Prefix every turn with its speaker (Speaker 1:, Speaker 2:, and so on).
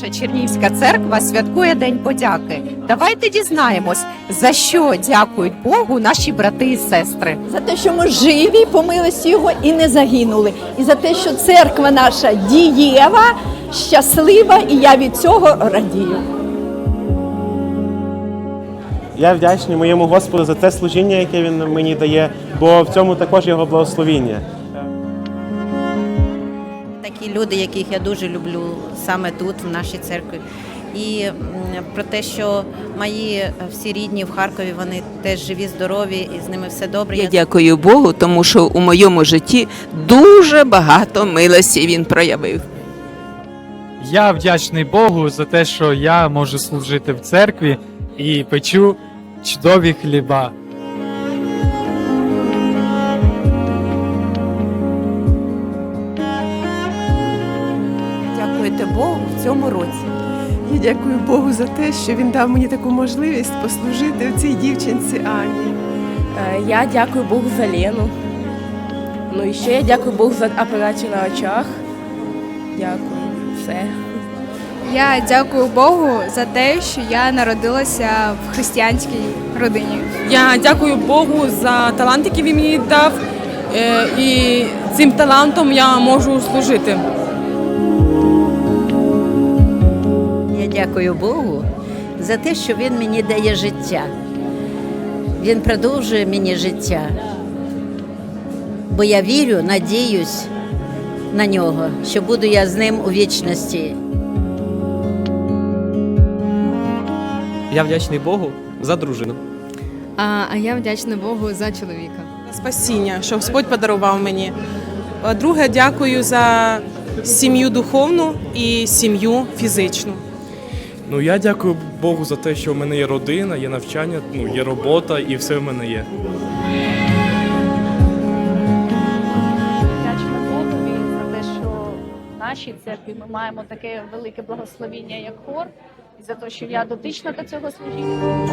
Speaker 1: Наша Чернігівська церква святкує День подяки. Давайте дізнаємось, за що дякують Богу наші брати і сестри.
Speaker 2: за те, що ми живі по милості Його і не загинули, і за те, що церква наша дієва, щаслива, і я від цього радію.
Speaker 3: Я вдячний моєму Господу за те служіння, яке він мені дає, бо в цьому також його благословіння.
Speaker 4: Такі люди, яких я дуже люблю саме тут, в нашій церкві. І про те, що мої е, всі рідні в Харкові, вони теж живі, здорові, і з ними все добре.
Speaker 5: Я дякую Богу, тому що у моєму житті дуже багато милості він проявив.
Speaker 6: Я вдячний Богу за те, що я можу служити в церкві і печу чудові хліба.
Speaker 1: Богу в цьому році.
Speaker 7: Я дякую Богу за те, що він дав мені таку можливість послужити цій дівчинці Ані.
Speaker 8: Е, Я дякую Богу за Лену. Ну і ще я дякую Богу за операцію на очах. Дякую. Все.
Speaker 9: Я дякую Богу за те, що я народилася в християнській родині.
Speaker 10: Я дякую Богу за талант, який він мені дав, е, і цим талантом я можу служити.
Speaker 4: Дякую Богу за те, що Він мені дає життя. Він продовжує мені життя. Бо я вірю, надіюсь на нього, що буду я з ним у вічності.
Speaker 11: Я вдячний Богу за дружину.
Speaker 9: А, а я вдячна Богу за чоловіка.
Speaker 10: Спасіння, що Господь подарував мені. Друге, дякую за сім'ю духовну і сім'ю фізичну.
Speaker 6: Ну я дякую Богу за те, що в мене є родина, є навчання, ну є робота і все в мене є.
Speaker 12: вдячна Богові за те, що в нашій церкві ми маємо таке велике благословіння, як хор, і за те, що я дотична до цього служіння.